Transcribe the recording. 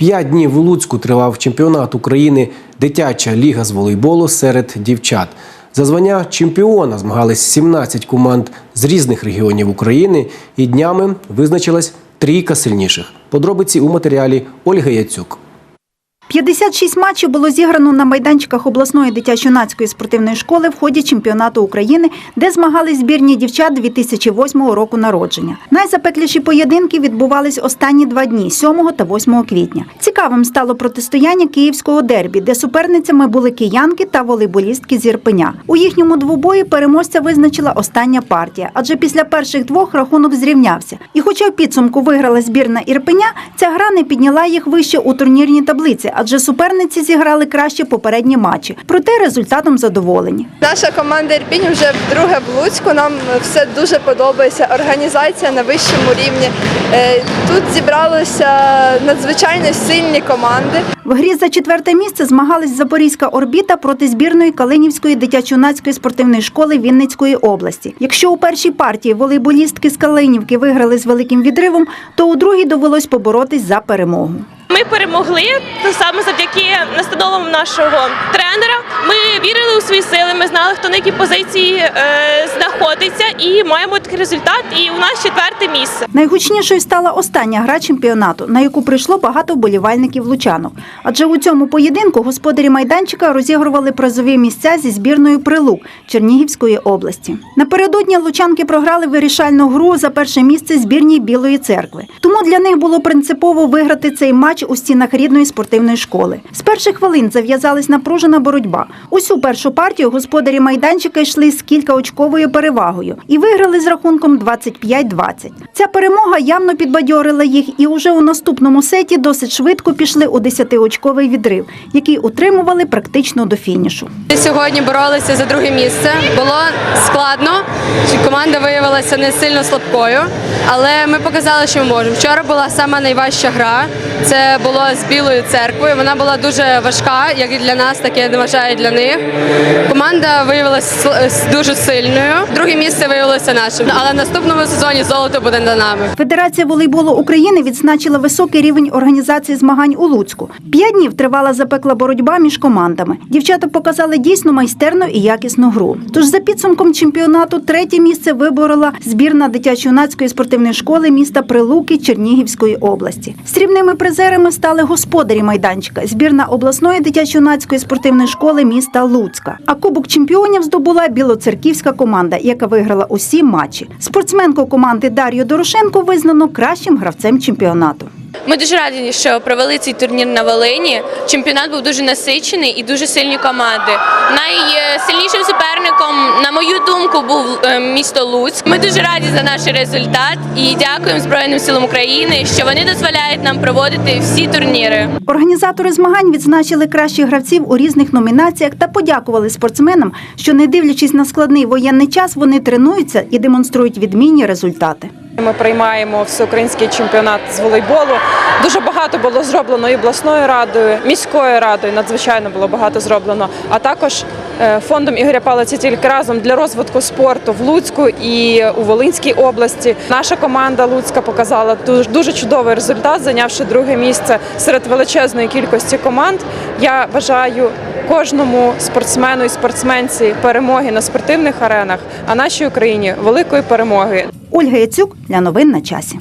П'ять днів у Луцьку тривав чемпіонат України дитяча ліга з волейболу серед дівчат. За звання чемпіона змагались 17 команд з різних регіонів України і днями визначилась трійка сильніших. Подробиці у матеріалі Ольги Яцюк. 56 матчів було зіграно на майданчиках обласної дитячо-юнацької спортивної школи в ході чемпіонату України, де змагались збірні дівчат 2008 року народження. Найзапекліші поєдинки відбувались останні два дні 7 та 8 квітня. Цікавим стало протистояння київського дербі, де суперницями були киянки та волейболістки з Ірпеня. У їхньому двобої переможця визначила остання партія, адже після перших двох рахунок зрівнявся. І хоча в підсумку виграла збірна Ірпеня, ця гра не підняла їх вище у турнірній таблиці, адже суперниці зіграли краще попередні матчі. Проте результатом задоволені. Наша команда Ірпінь вже вдруге в Луцьку. Нам все дуже подобається. Організація на вищому рівні. Е, Тут зібралися надзвичайно сильні команди. В грі за четверте місце змагались Запорізька орбіта проти збірної Калинівської дитячо-юнацької спортивної школи Вінницької області. Якщо у першій партії волейболістки з Калинівки виграли з великим відривом, то у другій довелось поборотись за перемогу. Ми перемогли саме завдяки настановам нашого тренера. Ми вірили у свої сили. Ми знали, хто на якій позиції е, знаходиться, і маємо такий результат. І у нас четверте місце. Найгучнішою стала остання гра чемпіонату, на яку прийшло багато вболівальників лучанок. Адже у цьому поєдинку господарі майданчика розігрували призові місця зі збірною Прилук Чернігівської області. Напередодні лучанки програли вирішальну гру за перше місце збірній Білої церкви. Тому для них було принципово виграти цей матч у стінах рідної спортивної школи. З перших хвилин зав'язалась напружена боротьба. Усю першу партію господарі майданчика йшли з кількаочковою перевагою і виграли з рахунком 25-20. Ця перемога явно підбадьорила їх, і уже у наступному сеті досить швидко пішли у 10-очковий відрив, який утримували практично до фінішу. Сьогодні боролися за друге місце. Було складно. Команда виявилася не сильно слабкою, але ми показали, що ми можемо. Вчора була сама найважча гра. Це було з білою церквою. Вона була дуже важка, як і для нас, так і я вважаю, для них. Команда виявилася дуже сильною. Друге місце виявилося нашим. Але в наступному сезоні золото буде за нами. Федерація волейболу України відзначила високий рівень організації змагань у Луцьку. П'ять днів тривала запекла боротьба між командами. Дівчата показали дійсно майстерну і якісну гру. Тож за підсумком чемпіонату третє місце виборола збірна дитячо-юнацької спортивної школи міста Прилуки Чернігівської області. Срібними призерами стали господарі майданчика, збірна обласної дитячо-юнацької спортивної школи міста Луцька. А кубок чемпіонів здобула білоцерківська команда, яка виграла усі матчі. Спортсменку команди Дар'ю Дорошенко визнано кращим гравцем чемпіонату. Ми дуже раді, що провели цей турнір на Волині. Чемпіонат був дуже насичений і дуже сильні команди. Найсильнішим суперником, на мою думку, був е, місто Луцьк. Ми дуже раді за наш результат і дякуємо Збройним силам України, що вони дозволяють нам проводити всі турніри. Організатори змагань відзначили кращих гравців у різних номінаціях та подякували спортсменам, що не дивлячись на складний воєнний час, вони тренуються і демонструють відмінні результати. Ми приймаємо всеукраїнський чемпіонат з волейболу. Дуже багато було зроблено і обласною радою, міською радою. Надзвичайно було багато зроблено. А також фондом Ігоря Палиця тільки разом для розвитку спорту в Луцьку і у Волинській області. Наша команда Луцька показала дуже чудовий результат, зайнявши друге місце серед величезної кількості команд. Я бажаю кожному спортсмену і спортсменці перемоги на спортивних аренах, а нашій Україні великої перемоги. Ольга Яцюк для новин на часі.